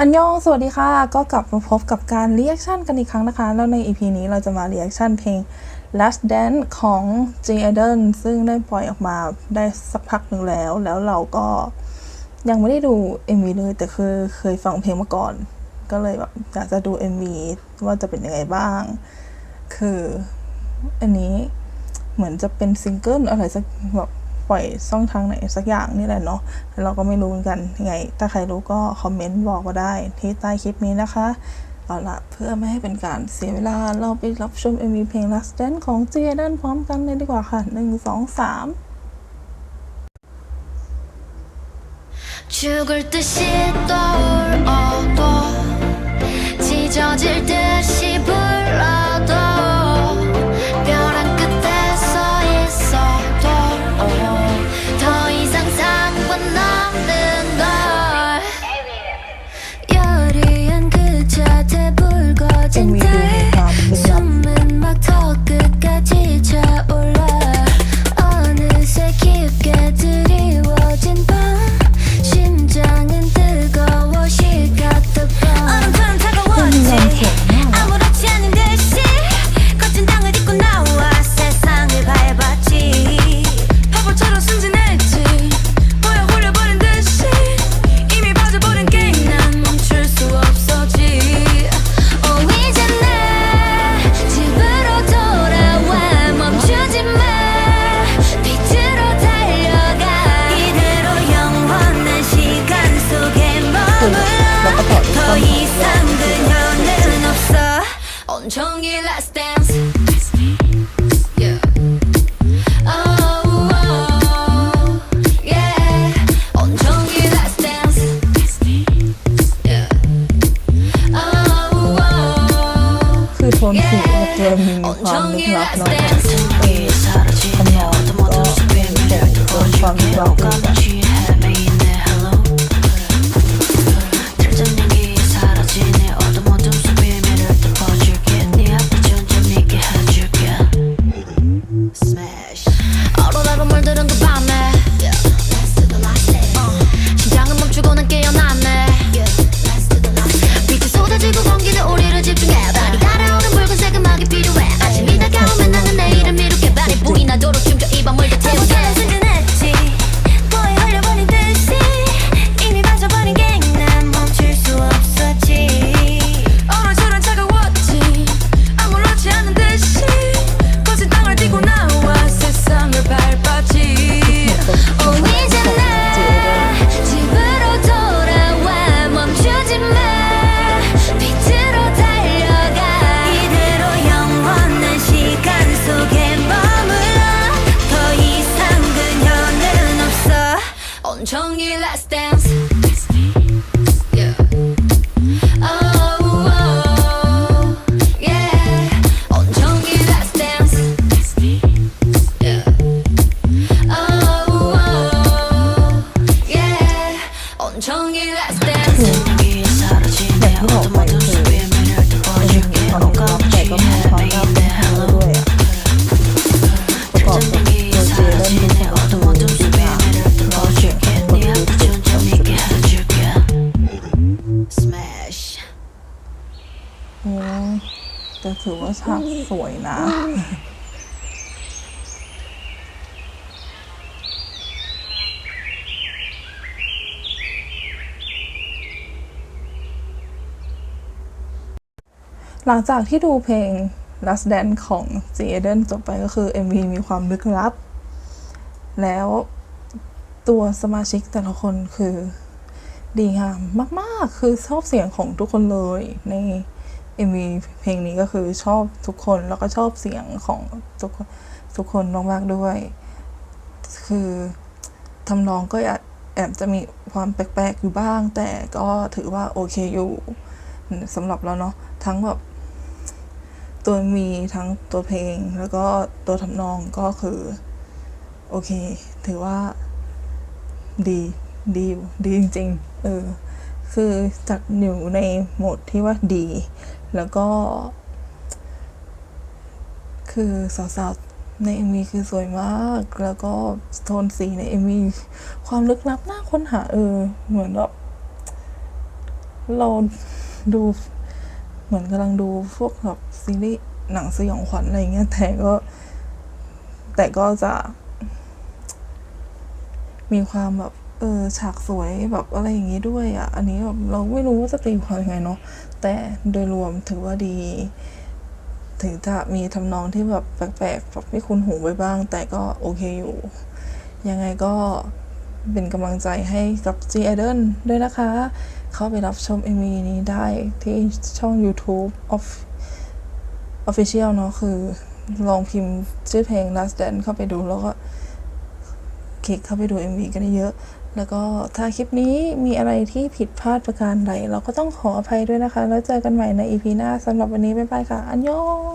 อันยองสวัสดีค่ะ ก็กลับมาพบกับการรีแอคชั่นกันอีกครั้งนะคะ แล้วใน EP นี้เราจะมารีแอคชั่นเพลง Last Dance ของ J i d e n ซึ่งได้ปล่อยออกมาได้สักพักหนึ่งแล้ว แล้วเราก็ยังไม่ได้ดู MV เลยแต่คือเคยฟังเพลงมาก่อน ก็เลยแบบอยากจะดู MV ว่าจะเป็นยังไงบ้าง คืออันนี้เหมือนจะเป็นซิงเกิลอะไรสักแบบ ปล่อยช่องทางไหนสักอย่างนี่แหละเนาะเราก็ไม่รู้เหมือนกันยังไง ถ้าใครรู้ก็คอมเมนต์บอกมาได้ที่ใต้คลิปนี้นะคะ เอาละเพื่อไม่ให้เป็นการเสียเวลาเราไปรับชม MV เพลง Last Dance ของ j a d e n พร้อมกันเลยดีกว่าค่ะ 1 2 3 죽을 듯이 떠올도 찢어질 듯이 불 어진 เ종일 last dance อย่ที่บอกไปคือความชอบแต่ก็มีความน่าค้นหาด้วยประกอบกับตัวเจเล่นเป็นคนที่มีทุกอย่างแล้วดีคนดูสุดแบบโอ้แต่ถือว่าฉากสวยนะ หลังจากที่ดูเพลง Last Dance ของ j a d e n จบไปก็คือ MV มีความลึกลับ แล้วตัวสมาชิกแต่ละคนคือดีงามมาก ๆ คือชอบเสียงของทุกคนเลยใน MV เพลงนี้ก็คือชอบทุกคนแล้วก็ชอบเสียงของทุกคนทุกคนมากๆด้วย คือทำนองก็แอบจะมีความแปลก ๆ อยู่บ้าง แต่ก็ถือว่าโอเคอยู่สำหรับเราเนาะทั้งแบบ ตัวมีทั้งตัวเพลงแล้วก็ตัวทำนองก็คือ โอเค ถือว่า ดีดีดีจริงๆเออคือจัดอยู่ในโหมดที่ว่าดี แล้วก็ คือสาวๆใน MV คือสวยมาก แล้วก็โทนสีใน MV ความลึกลับน่าค้นหาเออ เหมือนแบบเราดู เหมือนกำลังดูพวกแบบซีรีส์หนังสยองขวัญอะไรเงี้ยแต่ก็ แต่ก็จะ มีความแบบ เออฉากสวยแบบอะไรอย่างงี้ด้วยอะ อันนี้แบบเราไม่รู้ว่าจะตีความยังไงเนาะแต่โดยรวมถือว่าดี ถึงจะมีทำนองที่แบบแปลกๆแบบไม่คุ้นหูไปบ้าง แต่ก็โอเคอยู่ ยังไงก็เป็นกำลังใจให้กับ G Idol ด้วยนะคะ เข้าไปรับชม MV นี้ได้ที่ช่อง YouTube of Official เนาะคือลองพิมพ์ชื่อเพลง Last Dance เข้าไปดูแล้วก็คลิกเข้าไปดู MV กันเยอะ แล้วก็ถ้าคลิปนี้มีอะไรที่ผิดพลาดประการใดเราก็ต้องขออภัยด้วยนะคะ แล้วเจอกันใหม่ใน EP หน้าสำหรับวันนี้ บ๊ายบายค่ะ อันยอง